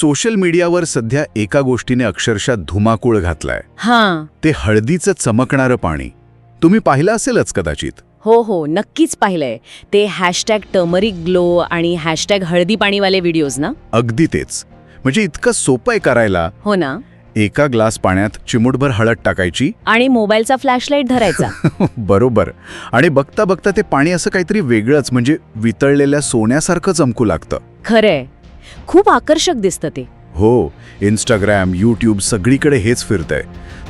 Social मीडियावर सध्या एका गोष्टीने अक्षरशः धुमाकूळ घातलाय. हां. ते हळदीचं चमकणारं पाणी. तुम्ही पाहिलं असेलच कदाचित? हो हो नक्कीच पाहिलंय. ते हॅशटॅग टर्मरिक ग्लो आणि हॅशटॅग हळदी पाणीवाले व्हिडिओज ना? अगदी तेच. म्हणजे इतकं सोपं आहे करायला. हो ना. एका ग्लास पाण्यात चिमूटभर हळद टाकायची. आणि मोबाईलचा फ्लॅशलाईट धरायचा. बरोबर. आणि बघता बघता ते पाणी असं काहीतरी वेगळंच म्हणजे वितळलेल्या सोन्यासारखं चमकू लागतं. खरंय. खूप आकर्षक दिसतं ते. हो इंस्टाग्राम यूट्यूब सगळीकडे हेच फिरतंय.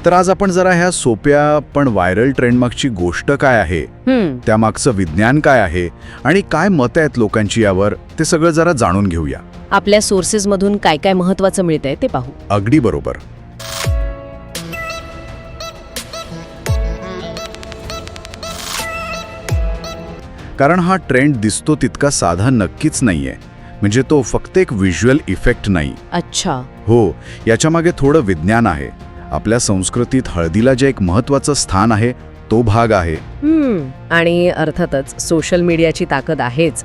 तर आज आपण जरा ह्या सोप्या पण व्हायरल ट्रेंडमागची गोष्ट काय आहे? त्यामागचं विज्ञान काय आहे? आणि काय मतं आहेत लोकांची यावर? ते सगळं जरा जाणून घेऊया. आपल्या सोर्सेसमधून काय काय महत्वाचं मिळतंय ते पाहू. अगदी बरोबर. कारण हा ट्रेंड दिसतो तितका साधा नक्कीच नाहीये. म्हणजे तो फक्त एक व्हिज्युअल इफेक्ट नाही. अच्छा. हो याच्यामागे थोडं विज्ञान आहे. आपल्या संस्कृतीत हळदीला जे एक महत्वाचं स्थान आहे तो भाग आहे. हम्म आणि अर्थातच सोशल मीडियाची ताकद आहेच.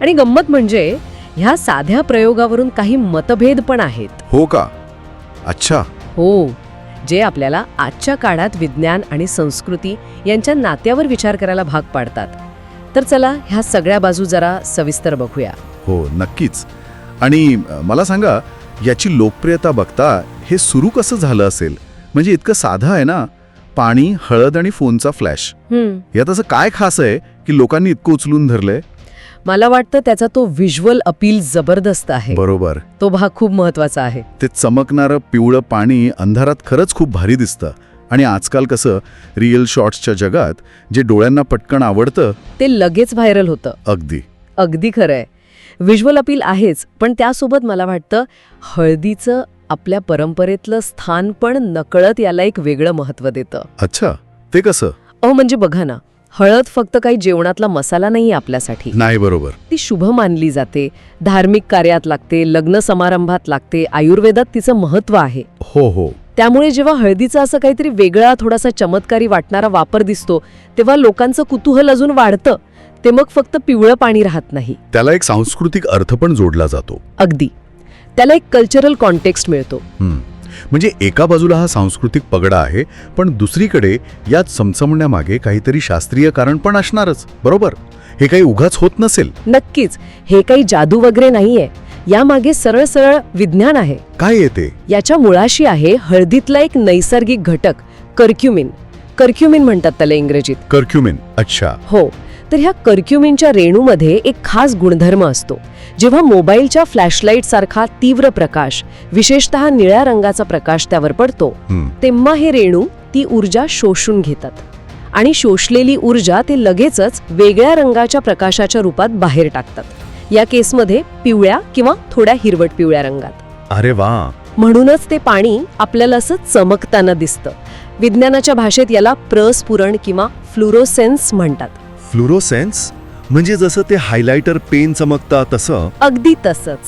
आणि गंमत म्हणजे ह्या साध्या प्रयोगावरून काही मतभेद पण आहेत. हो का? अच्छा. हो जे आपल्याला आजच्या काळात विज्ञान आणि संस्कृती यांच्या नात्यावर विचार करायला भाग पाडतात. तर चला ह्या सगळ्या बाजू जरा सविस्तर बघूया. हो नक्कीच. आणि मला सांगा याची लोकप्रियता बघता हे सुरू कसं झालं असेल? म्हणजे इतकं साधं आहे ना? पाणी हळद आणि फोनचा फ्लॅश. यात असं काय खास आहे की लोकांनी इतकं उचलून धरलंय? मला वाटतं त्याचा तो व्हिज्युअल अपील जबरदस्त आहे. बरोबर. तो भाग खूप महत्त्वाचा आहे. ते चमकणारं पिवळं पाणी अंधारात खरंच खूप भारी दिसतं. आणि आजकाल कसं रिअल शॉट्सच्या जगात जे डोळ्यांना पटकन आवडतं ते लगेच व्हायरल होतं. अगदी. अगदी खरंय. व्हिज्युअल अपील आहेच पण त्यासोबत मला वाटतं हळदीचं आपल्या परंपरेतलं स्थान पण नकळत याला एक वेगळं महत्त्व देतं. अच्छा ते कसं? अहो म्हणजे बघा ना हळद फक्त काही जेवणातला मसाला नाही आपल्यासाठी. नाही बरोबर. ती शुभ मानली जाते धार्मिक कार्यात लागते लग्न समारंभात लागते आयुर्वेदात तिचं महत्त्व आहे. हो हो. त्यामुळे जेव्हा हळदीचा असं काहीतरी वेगळा थोडासा चमत्कारी वाटणारा वापर दिसतो तेव्हा लोकांचं कुतूहल अजून वाढतं. ते मग फक्त पिवळं पाणी राहत नाही. त्याला एक सांस्कृतिक अर्थ पण जोडला जातो. अगदी. त्याला एक कल्चरल कॉन्टेक्स्ट मिळतो. म्हणजे एका बाजूला हा सांस्कृतिक पगडा आहे पण दुसरीकडे यात चमचमण्यामागे काहीतरी शास्त्रीय कारण पण असणारच. बरोबर? हे काही उगाच होत नसेल. नक्कीच. हे काही जादू वगैरे नाहीये. यामागे सरळ सरळ विज्ञान आहे. काय येते? याच्या मुळाशी आहे हळदीतला एक नैसर्गिक घटक कर्क्युमिन. कर्क्युमिन म्हणतात त्याला इंग्रजीत. कर्क्युमिन अच्छा. हो तर ह्या कर्क्युमिनच्या रेणूमध्ये एक खास गुणधर्म असतो जेव्हा मोबाईलच्या फ्लॅशलाईट सारखा तीव्र प्रकाश विशेषतः निळ्या रंगाचा प्रकाश त्यावर पडतो. तेव्हा हे रेणू ती ऊर्जा शोषून घेतात. आणि शोषलेली ऊर्जा ते लगेचच वेगळ्या रंगाच्या प्रकाशाच्या रूपात बाहेर टाकतात. या केसमध्ये पिवळ्या किंवा थोड्या हिरवट पिवळ्या रंगात. अरे वा. म्हणूनच ते पाणी आपल्याला असं चमकताना दिसतं. विज्ञानाच्या भाषेत याला प्रस्फुरण किंवा फ्लुरोसेन्स म्हणतात. फ्लुरोसेन्स? म्हणजे जसं ते हायलायटर पेन चमकता तसं? अगदी तसंच.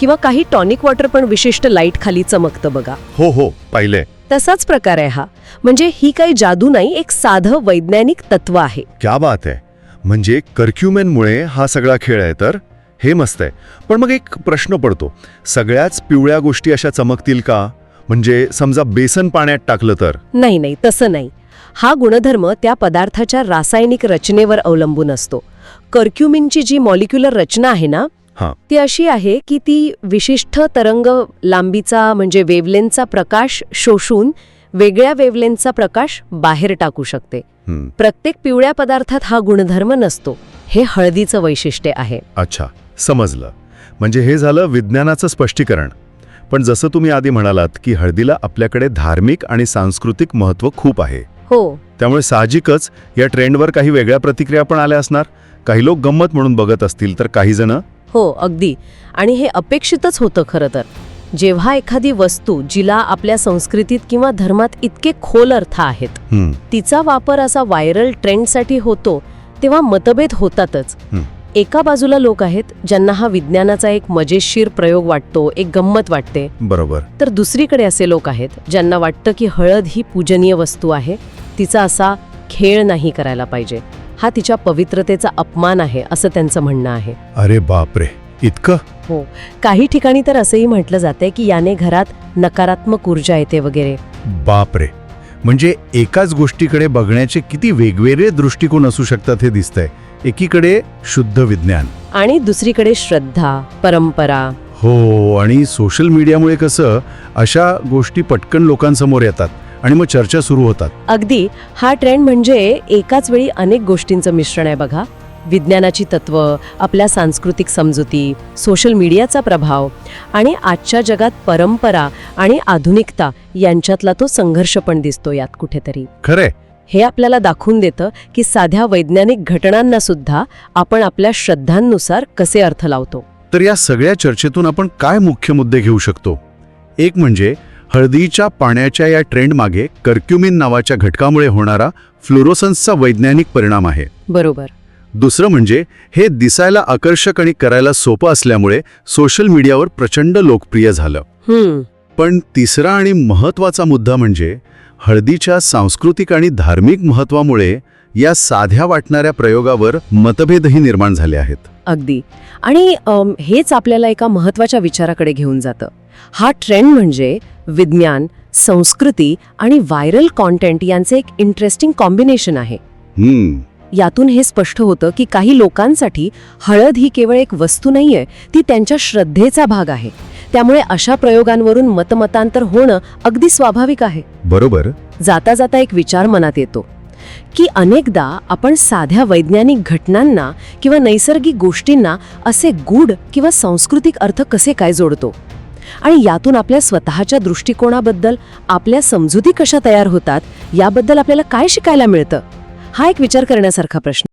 किंवा काही टॉनिक वॉटर पण विशिष्ट लाइट खाली चमकतं बघा. हो हो पाहिलंय. तसाच प्रकार आहे हा. म्हणजे ही काही जादू नाही एक साधं वैज्ञानिक तत्व आहे. क्या बात आहे. म्हणजे कर्क्युमेनमुळे हा सगळा खेळ आहे तर? हे मस्त आहे. पण मग एक प्रश्न पडतो. सगळ्याच पिवळ्या गोष्टी अशा चमकतील का? म्हणजे समजा बेसन पाण्यात टाकलं तर? नाही नाही तसं नाही. हा गुणधर्म त्या पदार्थाच्या रासायनिक रचनेवर अवलंबून असतो. कर्क्युमिनची जी मॉलिक्युलर रचना आहे ना हां. ती अशी आहे की ती विशिष्ट तरंग लांबीचा म्हणजे वेवलेनचा प्रकाश शोषून वेगळ्या वेवलेनचा प्रकाश बाहेर टाकू शकते. प्रत्येक पिवळ्या पदार्थात हा गुणधर्म नसतो. हे हळदीचं वैशिष्ट्य आहे. अच्छा. समजलं. म्हणजे हे झालं विज्ञानाचं स्पष्टीकरण. पण जसं तुम्ही आधी म्हणालात की हळदीला आपल्याकडे धार्मिक आणि सांस्कृतिक महत्त्व खूप आहे. हो. त्यामुळे साहजिकच या ट्रेंडवर काही वेगळ्या प्रतिक्रिया पण आल्या असणार? काही लोक गंमत म्हणून बघत असतील तर काही जण? हो अगदी. आणि हे अपेक्षितच होतं खरं तर. जेव्हा एखादी वस्तू जिला आपल्या संस्कृतीत किंवा धर्मात इतके खोल अर्थ आहेत तिचा वापर असा व्हायरल ट्रेंडसाठी होतो तेव्हा मतभेद होतातच. एका बाजूला लोक आहेत ज्यांना हा विज्ञानाचा एक मजेशीर प्रयोग वाटतो एक गंमत वाटते. बरोबर. तर दुसरीकडे असे लोक आहेत ज्यांना वाटतं की हळद ही पूजनीय वस्तू आहे तिचा असा खेळ नाही करायला पाहिजे. हा तिच्या पवित्रतेचा अपमान आहे असं त्यांचं म्हणणं आहे. अरे बापरे इतकं? हो. काही ठिकाणी तर असंही म्हटलं जाते की याने घरात नकारात्मक ऊर्जा येते वगैरे. बापरे. म्हणजे एकाच गोष्टीकडे बघण्याचे किती वेगवेगळे दृष्टिकोन असू शकतात हे दिसतंय. एकीकडे शुद्ध विज्ञान. आणि दुसरीकडे श्रद्धा परंपरा. हो आणि सोशल मीडियामुळे कसं अशा गोष्टी पटकन लोकांसमोर येतात आणि मग चर्चा सुरू होतात. अगदी हा ट्रेंड म्हणजे एकाच वेळी अनेक गोष्टींचं मिश्रण आहे बघा. विज्ञानाची तत्व आपल्या सांस्कृतिक समजुती सोशल मीडियाचा प्रभाव आणि आजच्या जगात परंपरा आणि आधुनिकता यांच्यातला तो संघर्ष पण दिसतो यात कुठेतरी. खरंय. हे आपल्याला दाखवून देतं की साध्या वैज्ञानिक घटनांना सुद्धा आपण आपल्या श्रद्धांनुसार कसे अर्थ लावतो. तर या सगळ्या चर्चेतून आपण काय मुख्य मुद्दे घेऊ शकतो? एक म्हणजे हळदीच्या पाण्याच्या या ट्रेंडमागे कर्क्युमिन नावाच्या घटकामुळे होणारा फ्लोरोसन्सचा वैज्ञानिक परिणाम आहे. बरोबर. दुसरं म्हणजे हे दिसायला आकर्षक आणि करायला सोपं असल्यामुळे सोशल मीडियावर प्रचंड लोकप्रिय झालं. पण तिसरा आणि महत्त्वाचा मुद्दा म्हणजे हळदीच्या सांस्कृतिक आणि धार्मिक महत्त्वामुळे या साध्या वाटणाऱ्या प्रयोगावर मतभेदही निर्माण झाले आहेत. अगदी. आणि अम, हेच आपल्याला एका महत्त्वाच्या विचाराकडे घेऊन जातं. हा ट्रेंड म्हणजे विज्ञान संस्कृती आणि व्हायरल कॉन्टेंट यांचे एक इंटरेस्टिंग कॉम्बिनेशन आहे. हम्म. यातून हे स्पष्ट होतं की काही लोकांसाठी हळद ही केवळ एक वस्तू नाहीये ती त्यांच्या श्रद्धेचा भाग आहे. त्यामुळे अशा प्रयोगांवरून मतमतांतर होणं अगदी स्वाभाविक आहे. बरोबर. जाता जाता एक विचार मनात येतो की अनेकदा आपण साध्या वैज्ञानिक घटनांना किंवा नैसर्गिक गोष्टींना असे गूढ किंवा सांस्कृतिक अर्थ कसे काय जोडतो? आणि यातून आपल्या स्वतःच्या दृष्टिकोनाबद्दल आपल्या समजुती कशा तयार होतात याबद्दल आपल्याला काय शिकायला मिळतं? हा एक विचार करण्यासारखा प्रश्न